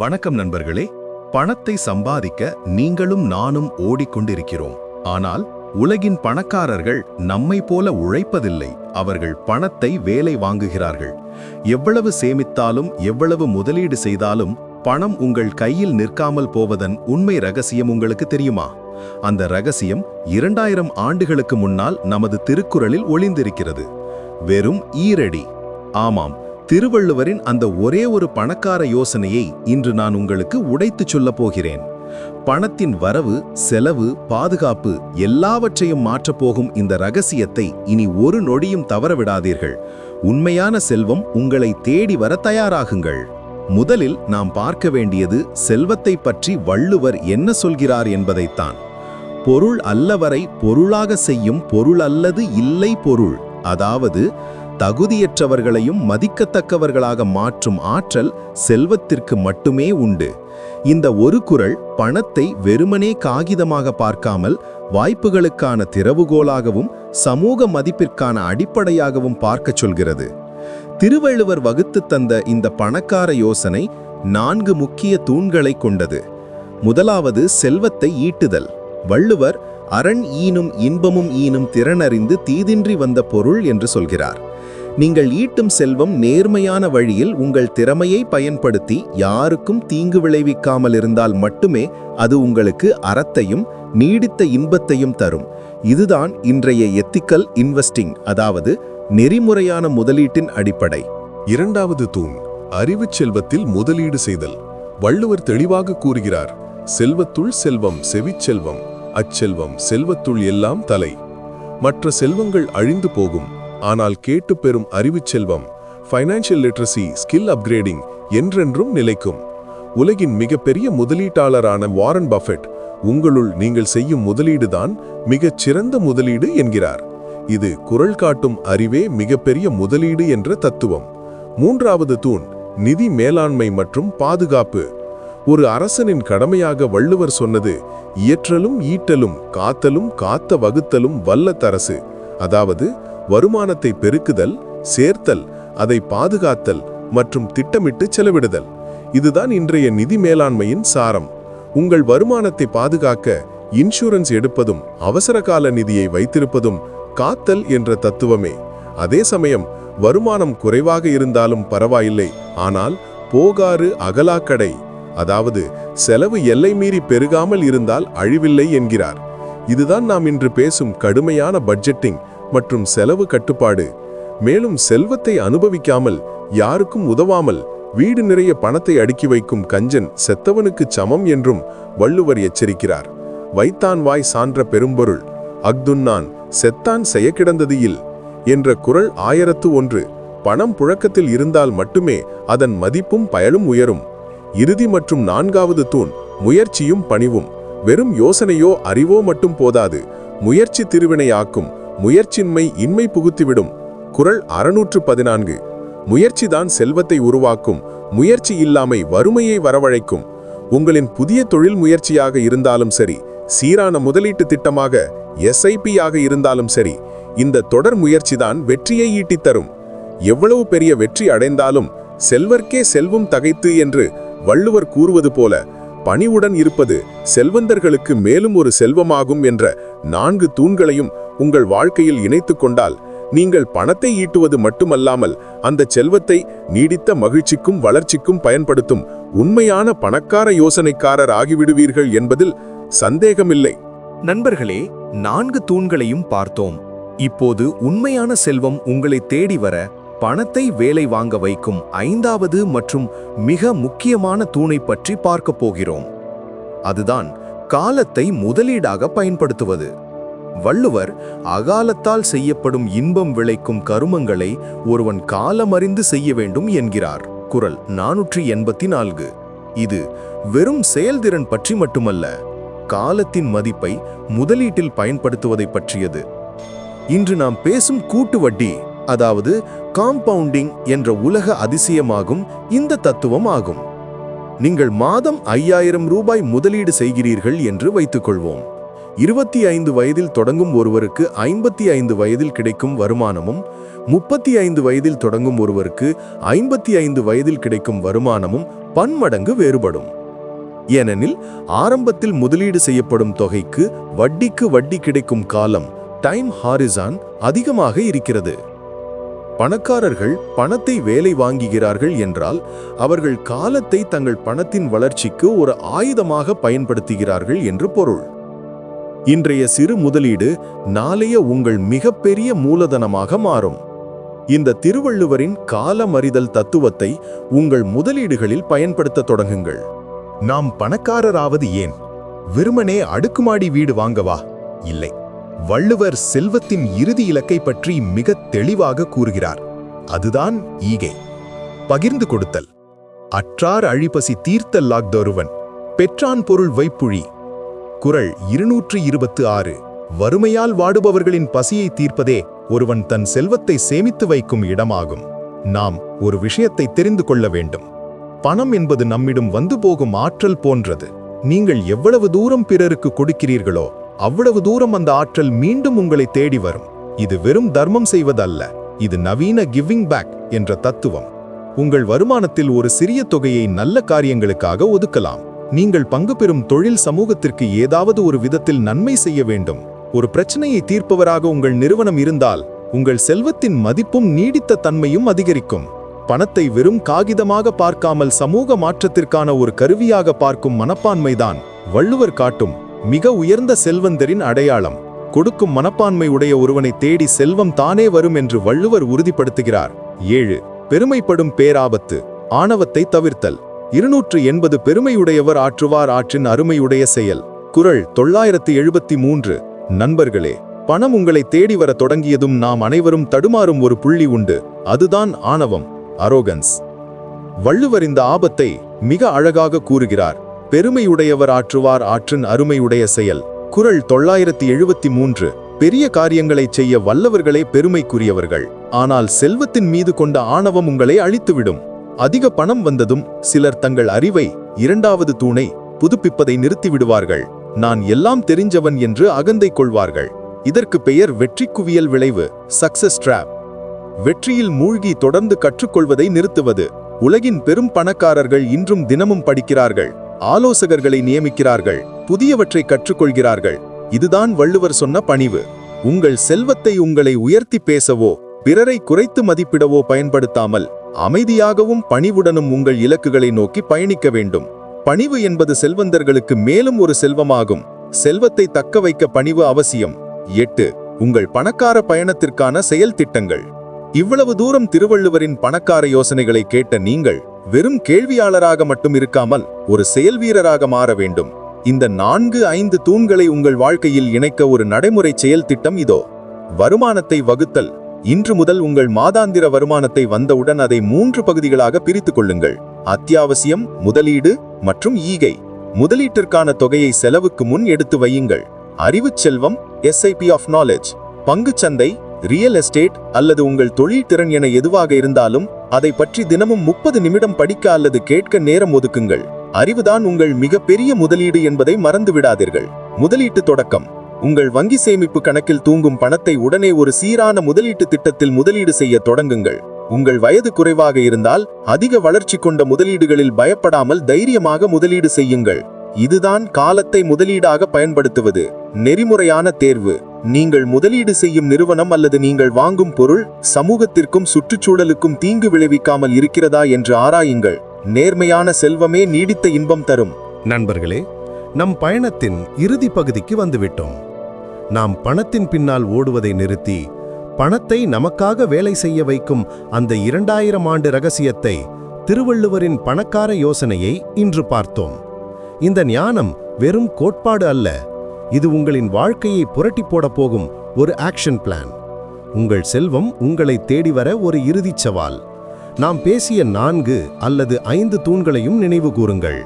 வணக்கம் நண்பர்களே பணத்தை சம்பாதிக்க நீங்களும் நானும் ஓடிக்கொண்டிருக்கிறோம். ஆனால் உலகின் பணக்காரர்கள் நம்மை போல உழைப்பதில்லை. அவர்கள் பணத்தை வேலை வாங்குகிறார்கள். எவ்வளவு சேமித்தாலும் எவ்வளவு முதலீடு செய்தாலும் பணம் உங்கள் கையில் நிற்காமல் போவதன் உண்மை ரகசியம் உங்களுக்கு தெரியுமா? அந்த ரகசியம் இரண்டாயிரம் ஆண்டுகளுக்கு முன்னால் நமது திருக்குறளில் ஒளிந்திருக்கிறது. வெறும் ஈரடி. ஆமாம் திருவள்ளுவரின் அந்த ஒரே ஒரு பணக்கார யோசனையை இன்று நான் உங்களுக்கு உடைத்துச் சொல்லப் போகிறேன். பணத்தின் வரவு செலவு பாதுகாப்பு எல்லாவற்றையும் மாற்றப் போகும் இந்த ரகசியத்தை இனி ஒரு நொடியும் தவறவிடாதீர்கள். உண்மையான செல்வம் உங்களை தேடி வர தயாராகுங்கள். முதலில் நாம் பார்க்க வேண்டியது செல்வத்தை பற்றி வள்ளுவர் என்ன சொல்கிறார் என்பதைத்தான் பொருள் அல்லவரை பொருளாக செய்யும் பொருள் அல்லது இல்லை பொருள் அதாவது தகுதியற்றவர்களையும் மதிக்கத்தக்கவர்களாக மாற்றும் ஆற்றல் செல்வத்திற்கு மட்டுமே உண்டு. இந்த ஒரு குறள் பணத்தை வெறுமனே காகிதமாக பார்க்காமல் வாய்ப்புகளுக்கான திறவுகோலாகவும் சமூக மதிப்பிற்கான அடிப்படையாகவும் பார்க்கச் சொல்கிறது. திருவள்ளுவர் வகுத்து தந்த இந்த பணக்கார யோசனை நான்கு முக்கிய தூண்களை கொண்டது. முதலாவது செல்வத்தை ஈட்டுதல். வள்ளுவர் அரண் ஈனும் இன்பமும் ஈனும் திறனறிந்து தீதின்றி வந்த பொருள் என்று சொல்கிறார். நீங்கள் ஈட்டும் செல்வம் நேர்மையான வழியில் உங்கள் திறமையை பயன்படுத்தி யாருக்கும் தீங்கு விளைவிக்காமல் இருந்தால் மட்டுமே அது உங்களுக்கு அறத்தையும் நீடித்த இன்பத்தையும் தரும். இதுதான் இன்றைய எத்திக்கல் இன்வெஸ்டிங் அதாவது நெறிமுறையான முதலீட்டின் அடிப்படை. இரண்டாவது தூண் அறிவுச் செல்வத்தில் முதலீடு செய்தல். வள்ளுவர் தெளிவாக கூறுகிறார் செல்வத்துள் செல்வம் செவிச்செல்வம் அச்செல்வம் செல்வத்துள் எல்லாம் தலை. மற்ற செல்வங்கள் அழிந்து போகும். ஆனால் கேட்டு பெறும் அறிவுச் செல்வம் ஃபைனான்சியல் லிட்ரஸி ஸ்கில் அப்கிரேடிங் என்றென்றும் நிலைக்கும். உலகின் மிகப்பெரிய முதலீட்டாளரான வாரன் பஃபெட் உங்களுள் நீங்கள் செய்யும் முதலீடுதான் மிகச் சிறந்த முதலீடு என்கிறார். இது குரல் காட்டும் அறிவே மிகப்பெரிய முதலீடு என்ற தத்துவம். மூன்றாவது தூண் நிதி மேலாண்மை மற்றும் பாதுகாப்பு. ஒரு அரசனின் கடமையாக வள்ளுவர் சொன்னது இயற்றலும் ஈட்டலும் காத்தலும் காத்த வகுத்தலும் வல்லத்தரசு அதாவது வருமானத்தை பெருக்குதல் சேர்த்தல் அதை பாதுகாத்தல் மற்றும் திட்டமிட்டு செலவிடுதல். இதுதான் இன்றைய நிதி மேலாண்மையின் சாரம். உங்கள் வருமானத்தை பாதுகாக்க இன்சூரன்ஸ் எடுப்பதும் அவசரகால நிதியை வைத்திருப்பதும் காத்தல் என்ற தத்துவமே. அதே சமயம் வருமானம் குறைவாக இருந்தாலும் பரவாயில்லை. ஆனால் போகாறு அகலாக்கடை அதாவது செலவு எல்லை மீறி பெருகாமல் இருந்தால் அழிவில்லை என்கிறார். இதுதான் நாம் இன்று பேசும் கடுமையான பட்ஜெட்டிங் மற்றும் செலவு கட்டுப்பாடு. மேலும் செல்வத்தை அனுபவிக்காமல் யாருக்கும் உதவாமல் வீடு நிறைய பணத்தை அடுக்கி வைக்கும் கஞ்சன் செத்தவனுக்கு சமம் என்றும் வள்ளுவர் எச்சரிக்கிறார். வைத்தான் வாய் சான்ற பெரும்பொருள் அக்துன்னான் செத்தான் செய்ய கிடந்தது இல் என்ற குரல் ஆயிரத்து ஒன்று. பணம் புழக்கத்தில் இருந்தால் மட்டுமே அதன் மதிப்பும் பயலும் உயரும். இறுதி மற்றும் நான்காவது தூண் முயற்சியும் பணிவும். வெறும் யோசனையோ அறிவோ மட்டும் போதாது. முயற்சி திருவினையாக்கும் முயற்சின்மை இன்மை புகுத்திவிடும். குரல் அறுநூற்று பதினான்கு முயற்சிதான் செல்வத்தை உருவாக்கும். முயற்சி இல்லாமை வறுமையை வரவழைக்கும். உங்களின் புதிய தொழில் முயற்சியாக இருந்தாலும் சரி சீரான முதலீட்டு திட்டமாக எஸ்ஐபியாக இருந்தாலும் சரி இந்த தொடர் முயற்சிதான் வெற்றியை ஈட்டித்தரும். எவ்வளவு பெரிய வெற்றி அடைந்தாலும் செல்வர்க்கே செல்வம் தகைத்து என்று வள்ளுவர் கூறுவது போல பணிவுடன் இருப்பது செல்வந்தர்களுக்கு மேலும் ஒரு செல்வமாகும் என்ற நான்கு தூண்களையும் உங்கள் வாழ்க்கையில் இணைத்து கொண்டால் நீங்கள் பணத்தை ஈட்டுவது மட்டுமல்லாமல் அந்த செல்வத்தை நீடித்த மகிழ்ச்சிக்கும் வளர்ச்சிக்கும் பயன்படுத்தும் உண்மையான பணக்கார யோசனைக்காரர் ஆகிவிடுவீர்கள் என்பதில் சந்தேகமில்லை. நண்பர்களே நான்கு தூண்களையும் பார்த்தோம். இப்போது உண்மையான செல்வம் உங்களை தேடி வர பணத்தை வேலை வாங்க வைக்கும் ஐந்தாவது மற்றும் மிக முக்கியமான தூணை பற்றி பார்க்கப் போகிறோம். அதுதான் காலத்தை முதலீடாக பயன்படுத்துவது. வள்ளுவர் அகாலத்தால் செய்யப்படும் இன்பம் விளைக்கும் கருமங்களை ஒருவன் காலமறிந்து செய்ய வேண்டும் என்கிறார். குரல் நானூற்றி எண்பத்தி நான்கு இது வெறும் செயல்திறன் பற்றி மட்டுமல்ல காலத்தின் மதிப்பை முதலீட்டில் பயன்படுத்துவதை பற்றியது. இன்று நாம் பேசும் கூட்டு வட்டி அதாவது காம்பவுண்டிங் என்ற உலக அதிசயமாகும் இந்த தத்துவம் ஆகும் நீங்கள் மாதம் ஐயாயிரம் ரூபாய் முதலீடு செய்கிறீர்கள் என்று வைத்துக்கொள்வோம். இருபத்தி ஐந்து வயதில் தொடங்கும் ஒருவருக்கு ஐம்பத்தி ஐந்து வயதில் கிடைக்கும் வருமானமும் முப்பத்தி ஐந்து வயதில் தொடங்கும் ஒருவருக்கு ஐம்பத்தி ஐந்து வயதில் கிடைக்கும் வருமானமும் பன்மடங்கு வேறுபடும். ஏனெனில் ஆரம்பத்தில் முதலீடு செய்யப்படும் தொகைக்கு வட்டிக்கு வட்டி கிடைக்கும் காலம் டைம் ஹாரிசான் அதிகமாக இருக்கிறது. பணக்காரர்கள் பணத்தை வேலை வாங்குகிறார்கள் என்றால் அவர்கள் காலத்தை தங்கள் பணத்தின் வளர்ச்சிக்கு ஒரு ஆயுதமாக பயன்படுத்துகிறார்கள் என்று பொருள். இன்றைய சிறு முதலீடு நாளைய உங்கள் மிகப்பெரிய மூலதனமாக மாறும். இந்த திருவள்ளுவரின் காலமறிதல் தத்துவத்தை உங்கள் முதலீடுகளில் பயன்படுத்த தொடங்குங்கள். நாம் பணக்காரராவது ஏன்? வெறுமனே அடுக்குமாடி வீடு வாங்கவா இல்லை. வள்ளுவர் செல்வத்தின் இறுதி இலக்கை பற்றி மிக தெளிவாக கூறுகிறார். அதுதான் ஈகை. பகிர்ந்து கொடுத்தல். அற்றார் அழிப்பசி தீர்த்தல் லாக்தொருவன் பெற்றான் பொருள் வைப்புழி. குரல் இருநூற்று இருபத்து ஆறு வறுமையால் வாடுபவர்களின் பசியை தீர்ப்பதே ஒருவன் தன் செல்வத்தை சேமித்து வைக்கும் இடமாகும். நாம் ஒரு விஷயத்தை தெரிந்து கொள்ள வேண்டும். பணம் என்பது நம்மிடம் வந்து போகும் ஆற்றல் போன்றது. நீங்கள் எவ்வளவு தூரம் பிறருக்கு கொடுக்கிறீர்களோ அவ்வளவு தூரம் அந்த ஆற்றல் மீண்டும் உங்களை தேடி வரும். இது வெறும் தர்மம் செய்வதல்ல. இது நவீன கிவிங் பேக் என்ற தத்துவம். உங்கள் வருமானத்தில் ஒரு சிறிய தொகையை நல்ல காரியங்களுக்காக ஒதுக்கலாம். நீங்கள் பங்கு பெறும் தொழில் சமூகத்திற்கு ஏதாவது ஒரு விதத்தில் நன்மை செய்ய வேண்டும். ஒரு பிரச்சனையை தீர்ப்பவராக உங்கள் நிறுவனம் இருந்தால் உங்கள் செல்வத்தின் மதிப்பும் நீடித்த தன்மையும் அதிகரிக்கும். பணத்தை வெறும் காகிதமாக பார்க்காமல் சமூக மாற்றத்திற்கான ஒரு கருவியாக பார்க்கும் மனப்பான்மைதான் வள்ளுவர் காட்டும் மிக உயர்ந்த செல்வந்தரின் அடையாளம். கொடுக்கும் மனப்பான்மை உடைய ஒருவனை தேடி செல்வம் தானே வரும் என்று வள்ளுவர் உறுதிப்படுத்துகிறார். ஏழு. பெருமைப்படும் பேராபத்து. ஆணவத்தை தவிர்த்தல். இருநூற்று எண்பது பெருமையுடையவர் ஆற்றுவார் ஆற்றின் அருமையுடைய செயல். குரல் தொள்ளாயிரத்து எழுபத்தி மூன்று. நண்பர்களே பணம் உங்களை தேடி வர தொடங்கியதும் நாம் அனைவரும் தடுமாறும் ஒரு புள்ளி உண்டு. அதுதான் ஆணவம். அரோகன்ஸ் வள்ளுவர் இந்த ஆபத்தை மிக அழகாக கூறுகிறார். பெருமையுடையவர் ஆற்றுவார் ஆற்றின் அருமையுடைய செயல். குறள் தொள்ளாயிரத்தி எழுபத்தி மூன்று. பெரிய காரியங்களைச் செய்ய வல்லவர்களே பெருமைக்குரியவர்கள். ஆனால் செல்வத்தின் மீது கொண்ட ஆணவம் உங்களை அழித்துவிடும். அதிக பணம் வந்ததும் சிலர் தங்கள் அறிவை இரண்டாவது தூணை புதுப்பிப்பதை நிறுத்திவிடுவார்கள். நான் எல்லாம் தெரிஞ்சவன் என்று அகந்தை கொள்வார்கள். இதற்கு பெயர் வெற்றி குவியல் விளைவு சக்சஸ் ட்ராப் வெற்றியில் மூழ்கி தொடர்ந்து கற்றுக்கொள்வதை நிறுத்துவது. உலகின் பெரும் பணக்காரர்கள் இன்றும் தினமும் படிக்கிறார்கள். ஆலோசகர்களை நியமிக்கிறார்கள் புதியவற்றை கற்றுக்கொள்கிறார்கள். இதுதான் வள்ளுவர் சொன்ன பணிவு. உங்கள் செல்வத்தை உங்களை உயர்த்தி பேசவோ பிறரை குறைத்து மதிப்பிடவோ பயன்படுத்தாமல் அமைதியாகவும் பணிவுடனும் உங்கள் இலக்குகளை நோக்கி பயணிக்க வேண்டும். பணிவு என்பது செல்வந்தர்களுக்கு மேலும் ஒரு செல்வமாகும். செல்வத்தை தக்க வைக்க பணிவு அவசியம். எட்டு உங்கள் பணக்கார பயணத்திற்கான செயல் திட்டங்கள் இவ்வளவு தூரம் திருவள்ளுவரின் பணக்கார யோசனைகளை கேட்ட நீங்கள் வெறும் கேள்வியாளராக மட்டும் இருக்காமல் ஒரு செயல் வீரராக மாற வேண்டும். இந்த நான்கு ஐந்து தூண்களை உங்கள் வாழ்க்கையில் இணைக்க ஒரு நடைமுறை செயல் திட்டம் இதோ. வருமானத்தை வகுத்தல். இன்று முதல் உங்கள் மாதாந்திர வருமானத்தை வந்தவுடன் அதை மூன்று பகுதிகளாக பிரித்துக் கொள்ளுங்கள். அத்தியாவசியம் முதலீடு மற்றும் ஈகை. முதலீட்டிற்கான தொகையை செலவுக்கு முன் எடுத்து வையுங்கள். அறிவுச் செல்வம் எஸ்ஐபி ஆஃப் நாலேஜ் பங்குச்சந்தை ரியல் எஸ்டேட் அல்லது உங்கள் தொழில் திறன் என எதுவாக இருந்தாலும் அதை பற்றி தினமும் முப்பது நிமிடம் படிக்க அல்லது கேட்க நேரம் ஒதுக்குங்கள். அறிவுதான் உங்கள் மிகப்பெரிய முதலீடு என்பதை மறந்து விடாதீர்கள் முதலீட்டு தொடக்கம். உங்கள் வங்கி சேமிப்பு கணக்கில் தூங்கும் பணத்தை உடனே ஒரு சீரான முதலீட்டு திட்டத்தில் முதலீடு செய்ய தொடங்குங்கள். உங்கள் வயது குறைவாக இருந்தால் அதிக வளர்ச்சி கொண்ட முதலீடுகளில் பயப்படாமல் தைரியமாக முதலீடு செய்யுங்கள். இதுதான் காலத்தை முதலீடாக பயன்படுத்துவது. நெறிமுறையான தேர்வு. நீங்கள் முதலீடு செய்யும் நிறுவனம் அல்லது நீங்கள் வாங்கும் பொருள் சமூகத்திற்கும் சுற்றுச்சூழலுக்கும் தீங்கு விளைவிக்காமல் இருக்கிறதா என்று ஆராயுங்கள். நேர்மையான செல்வமே நீடித்த இன்பம் தரும். நண்பர்களே நம் பயணத்தின் இறுதி பகுதிக்கு வந்துவிட்டோம். நாம் பணத்தின் பின்னால் ஓடுவதை நிறுத்தி பணத்தை நமக்காக வேலை செய்ய வைக்கும் அந்த இரண்டாயிரம் ஆண்டு ரகசியத்தை திருவள்ளுவரின் பணக்கார யோசனையை இன்று பார்த்தோம். இந்த ஞானம் வெறும் கோட்பாடு அல்ல இது உங்களின் வாழ்க்கையை புரட்டி போட போகும் ஒரு ஆக்ஷன் பிளான். உங்கள் செல்வம் உங்களை தேடி வர ஒரு இறுதிச் சவால். நாம் பேசிய நான்கு அல்லது ஐந்து தூண்களையும் நினைவு கூறுங்கள்.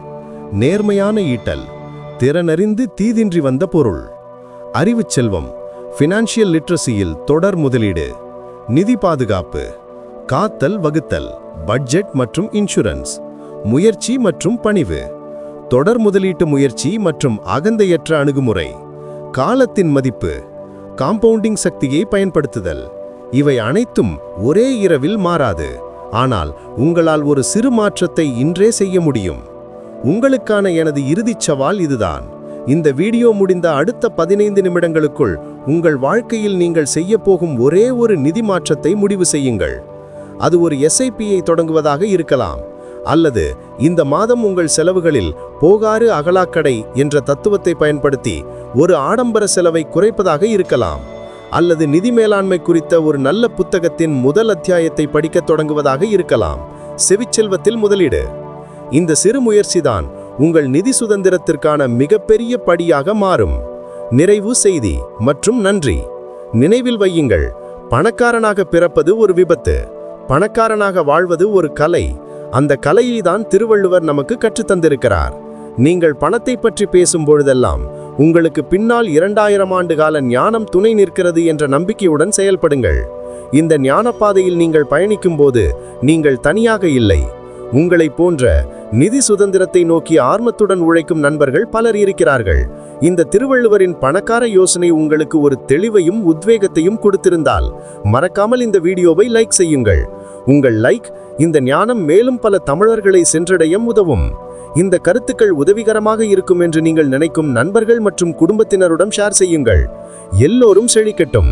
நேர்மையான ஈட்டல் திறனறிந்து தீதின்றி வந்த பொருள். அறிவுச் செல்வம் ஃபினான்ஷியல் லிட்ரஸியில் தொடர் முதலீடு. நிதி பாதுகாப்பு காத்தல் வகுத்தல் பட்ஜெட் மற்றும் இன்சூரன்ஸ் முயற்சி மற்றும் பணிவு. தொடர் முதலீட்டு முயற்சி மற்றும் அகந்தையற்ற அணுகுமுறை. காலத்தின் மதிப்பு காம்பவுண்டிங் சக்தியை பயன்படுத்துதல். இவை அனைத்தும் ஒரே இரவில் மாறாது. ஆனால் உங்களால் ஒரு சிறு மாற்றத்தை இன்றே செய்ய முடியும். உங்களுக்கான எனது இறுதிச் சவால் இதுதான். இந்த வீடியோ முடிந்த அடுத்த பதினைந்து நிமிடங்களுக்குள் உங்கள் வாழ்க்கையில் நீங்கள் செய்ய போகும் ஒரே ஒரு நிதி மாற்றத்தை முடிவு செய்யுங்கள். அது ஒரு எஸ்ஐபியை தொடங்குவதாக இருக்கலாம். அல்லது இந்த மாதம் உங்கள் செலவுகளில் போகாறு அகலாக்கடை என்ற தத்துவத்தை பயன்படுத்தி ஒரு ஆடம்பர செலவை குறைப்பதாக இருக்கலாம் அல்லது நிதி மேலாண்மை குறித்த ஒரு நல்ல புத்தகத்தின் முதல் அத்தியாயத்தை படிக்க தொடங்குவதாக இருக்கலாம். செவிச்செல்வத்தில் முதலீடு. இந்த சிறு முயற்சிதான் உங்கள் நிதி சுதந்திரத்திற்கான மிகப்பெரிய படியாக மாறும். நிறைவு செய்தி மற்றும் நன்றி. நினைவில் வையுங்கள் பணக்காரனாக பிறப்பது ஒரு விபத்து. பணக்காரனாக வாழ்வது ஒரு கலை. அந்த கலையை தான் திருவள்ளுவர் நமக்கு கற்றுத் தந்திருக்கிறார் நீங்கள் பணத்தை பற்றி பேசும் பொழுதெல்லாம் உங்களுக்கு பின்னால் இரண்டாயிரம் ஆண்டு கால ஞானம் துணை நிற்கிறது என்ற நம்பிக்கையுடன் செயல்படுங்கள். இந்த ஞானப்பாதையில் நீங்கள் பயணிக்கும்போது நீங்கள் தனியாக இல்லை. உங்களைப் போன்ற நிதி சுதந்திரத்தை நோக்கி ஆர்வத்துடன் உழைக்கும் நண்பர்கள் பலர் இருக்கிறார்கள். இந்த திருவள்ளுவரின் பணக்கார யோசனை உங்களுக்கு ஒரு தெளிவையும் உத்வேகத்தையும் கொடுத்திருந்தால் மறக்காமல் இந்த வீடியோவை லைக் செய்யுங்கள். உங்கள் லைக் இந்த ஞானம் மேலும் பல தமிழர்களை சென்றடைய உதவும். இந்த கருத்துக்கள் உதவிகரமாக இருக்கும் என்று நீங்கள் நினைக்கும் நண்பர்கள் மற்றும் குடும்பத்தினருடன் ஷேர் செய்யுங்கள். எல்லோரும் செழிக்கட்டும்.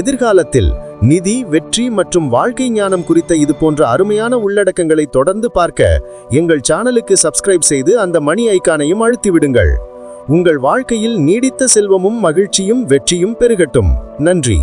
எதிர்காலத்தில் நிதி வெற்றி மற்றும் வாழ்க்கை ஞானம் குறித்த இது போன்ற அருமையான உள்ளடக்கங்களை தொடர்ந்து பார்க்க எங்கள் சேனலுக்கு சப்ஸ்கிரைப் செய்து அந்த மணி ஐக்கானையும் அழுத்திவிடுங்கள் உங்கள் வாழ்க்கையில் நீடித்த செல்வமும் மகிழ்ச்சியும் வெற்றியும் பெருகட்டும். நன்றி.